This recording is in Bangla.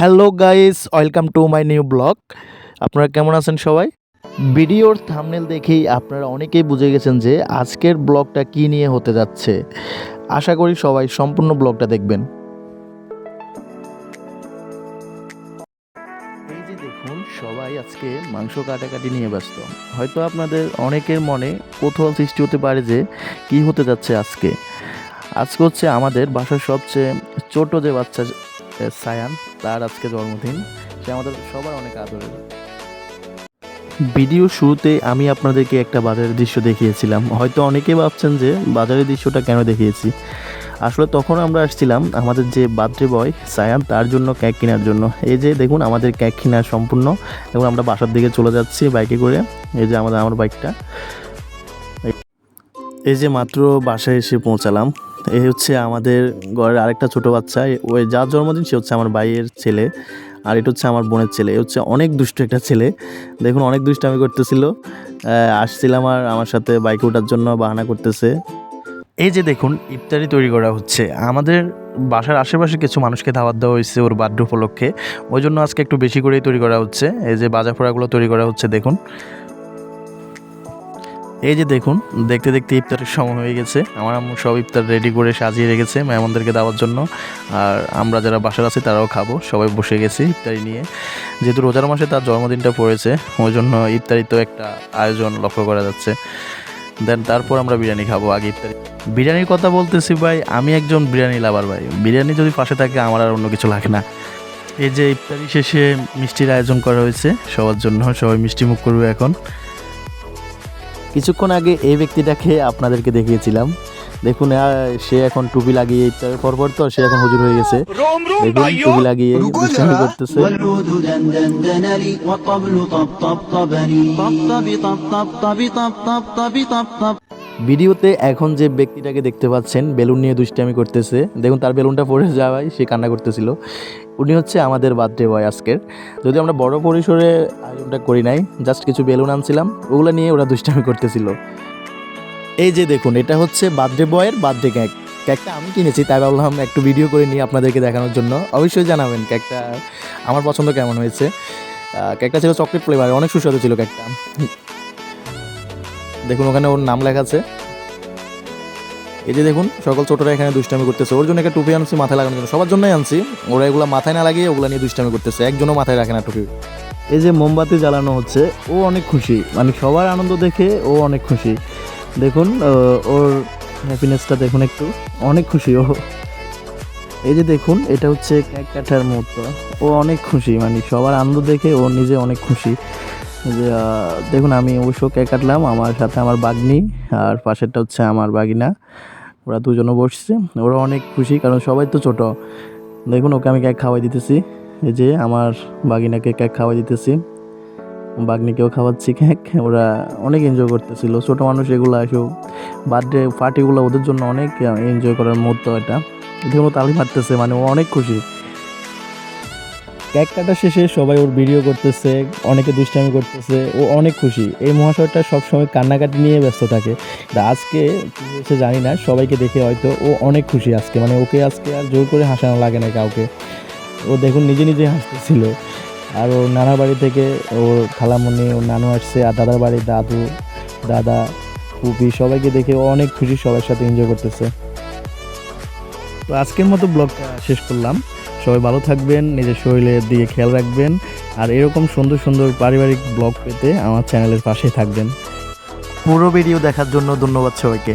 Hello guys, welcome to my new blog. আপনারা কেমন আছেন সবাই? ভিডিওর থামনেল দেখেই আপনারা অনেকেই বুঝে গেছেন যে আজকের ব্লগটা কি নিয়ে হতে যাচ্ছে। আশা করি সবাই সম্পূর্ণ ব্লগটা দেখবেন। এই যে দেখুন, সবাই আজকে মাংস কাটাকাটি নিয়ে ব্যস্ত। হয়তো আপনাদের অনেকের মনে কৌতূহল সৃষ্টি হতে পারে যে কি হতে যাচ্ছে আজকে। আজকে হচ্ছে আমাদের বাসার সবচেয়ে ছোট যে বাচ্চা সায়ান, তার আজকে জন্মদিন। সে আমাদের সবার অনেক আদরের। ভিডিও শুরুতে আমি আপনাদেরকে একটা বাজারের দৃশ্য দেখিয়েছিলাম। হয়তো অনেকেই ভাবছেন যে বাজারের দৃশ্যটা কেন দেখিয়েছি? আসলে তখন আমরা আসছিলাম আমাদের যে বার্থডে বয় সায়ান, তার জন্য কেক কেনার জন্য। এই যে দেখুন, আমাদের কেক কেনার সম্পূর্ণ। এবং আমরা বাসার দিকে চলে যাচ্ছি বাইকে করে। এই যে আমাদের, আমার বাইকটা। এই যে মাত্র বাসায় এসে পৌঁছালাম এই হচ্ছে আমাদের ঘরের আরেকটা ছোট বাচ্চা ওই যার জন্মদিন সে হচ্ছে আমার ভাইয়ের ছেলে আর এটা হচ্ছে আমার বোনের ছেলে এ হচ্ছে অনেক দুষ্ট একটা ছেলে। দেখুন অনেক দুষ্টামি করতেছিল আহ, আসছিলাম আর আমার সাথে বাইকে ওঠার জন্য বাহানা করতেছে। এই যে দেখুন ইফতারি তৈরি করা হচ্ছে। আমাদের বাসার আশেপাশে কিছু মানুষকে দাওয়াত দেওয়া হয়েছে ওর বার্থডে উপলক্ষে। ওই জন্য আজকে একটু বেশি করেই তৈরি করা হচ্ছে। এই যে বাজা ফোড়াগুলো তৈরি করা হচ্ছে দেখুন। এই যে দেখুন, দেখতে দেখতে ইফতারের সময় হয়ে গেছে। আমার আম্মু সব ইফতার রেডি করে সাজিয়ে রেখেছে মেহমানদেরকে দেওয়ার জন্য। আর আমরা যারা বাসার আছি, তারাও খাব। সবাই বসে গেছি ইফতারি নিয়ে। যেহেতু রোজার মাসে তার জন্মদিনটা পড়েছে, ওই জন্য ইফতারি তো একটা আয়োজন লক্ষ্য করা যাচ্ছে। দেন তারপর আমরা বিরিয়ানি খাব আগে ইফতারি। বিরিয়ানির কথা বলতেছি ভাই, আমি একজন বিরিয়ানি লাভার ভাই। বিরিয়ানি যদি পাশে থাকে, আমার আর অন্য কিছু লাগে না। এই যে ইফতারি শেষে মিষ্টির আয়োজন করা হয়েছে, সবার জন্য সবাই মিষ্টি মুখ করবে এখন। কিছুক্ষণ আগে এই ব্যক্তিটাকে আপনাদেরকে দেখিয়েছিলাম। দেখুন সে এখন টুপি লাগিয়ে পর পরপর তো সে এখন হুজুর হয়ে গেছে। দেখুন টুপি লাগিয়ে করতেছে। ভিডিওতে এখন যে ব্যক্তিটাকে দেখতে পাচ্ছেন, বেলুন নিয়ে দুষ্টামি করতেছে। দেখুন, তার বেলুনটা পড়ে যাওয়ায় সে কান্না করতেছিল। উনি হচ্ছে আমাদের বার্থডে বয় আজকের। যদি আমরা বড় পরিসরে আয়োজনটা করি নাই, জাস্ট কিছু বেলুন আনছিলাম। ওগুলো নিয়ে ওরা দুষ্টামি করতেছিল। এই যে দেখুন, এটা হচ্ছে বার্থডে বয়ের বার্থডে ক্যাক ক্যাকটা আমি কিনেছি, তাই ভাবলাম একটু ভিডিও করে নিয়ে আপনাদেরকে দেখানোর জন্য। অবশ্যই জানাবেন ক্যাকটা আমার পছন্দ কেমন হয়েছে। ক্যাকটা ছিল চকলেট ফ্লেভার অনেক সুস্বাদু ছিল কেকটা। দেখুন, ওখানে ওর নাম লেখা আছে। এই যে দেখুন, সকল ছোটরা এখানে দুষ্টামি করতেছে। ওর জন্য একটা টুপি আনছি, মাথায় লাগানোর জন্য। সবার জন্যই আনছি। ওরা এগুলো মাথায় না লাগিয়ে ওগুলো নিয়ে দুষ্টামি করতেছে। একজনও মাথায় রাখে না টুপি। এই যে মোমবাতি জ্বালানো হচ্ছে, ও অনেক খুশি। মানে সবার আনন্দ দেখে ও অনেক খুশি। দেখুন ওর হ্যাপিনেসটা দেখুন একটু। অনেক খুশি ও। এই যে দেখুন, এটা হচ্ছে কেক কাটার মুহূর্ত। ও অনেক খুশি মানে সবার আনন্দ দেখে ও নিজে অনেক খুশি। যে দেখুন, আমি অবশ্য কেক কাটলাম, আমার সাথে আমার বাগনি, আর পাশেরটা হচ্ছে আমার বাগিনা। ওরা দুজনও বসছে, ওরা অনেক খুশি, কারণ সবাই তো ছোট। দেখুন, ওকে আমি কেক খাওয়াই দিতেছি। এই যে, আমার বাগিনাকে কেক খাওয়াই দিতেছি। বাগনিকেও খাওয়াচ্ছি কেক। ওরা অনেক এনজয় করতেছিল। ছোট মানুষ এগুলো এসব বার্থডে পার্টিগুলো ওদের জন্য অনেক এনজয় করার মুহূর্ত এটা। দেখুন তালি মারতেছে মানে ও অনেক খুশি। কেক কাটা শেষে সবাই ওর ভিডিও করতেছে, অনেকে দুষ্টামি করতেছে, ও অনেক খুশি। এই মহাশয়টা সবসময় কান্নাকাটি নিয়ে ব্যস্ত থাকে। আজকে হয়েছে জানি না, সবাইকে দেখে হয়তো ও অনেক খুশি আজকে। মানে ওকে আজকে আর জোর করে হাসানো লাগে না কাউকে। ও দেখুন নিজে নিজে হাসতেছিল। আর ওর নানা বাড়ি থেকে ওর খালামণি ওর নানু আসছে, আর দাদার বাড়ি দাদু, দাদা পুপি সবাইকে দেখে ও অনেক খুশি, সবার সাথে এনজয় করতেছে। তো আজকের মতো ব্লগটা শেষ করলাম। সবাই ভালো থাকবেন, নিজের শরীরের দিকে খেয়াল রাখবেন। আর এরকম সুন্দর সুন্দর পারিবারিক ব্লগ পেতে আমার চ্যানেলের পাশে থাকবেন। পুরো ভিডিও দেখার জন্য ধন্যবাদ সবাইকে।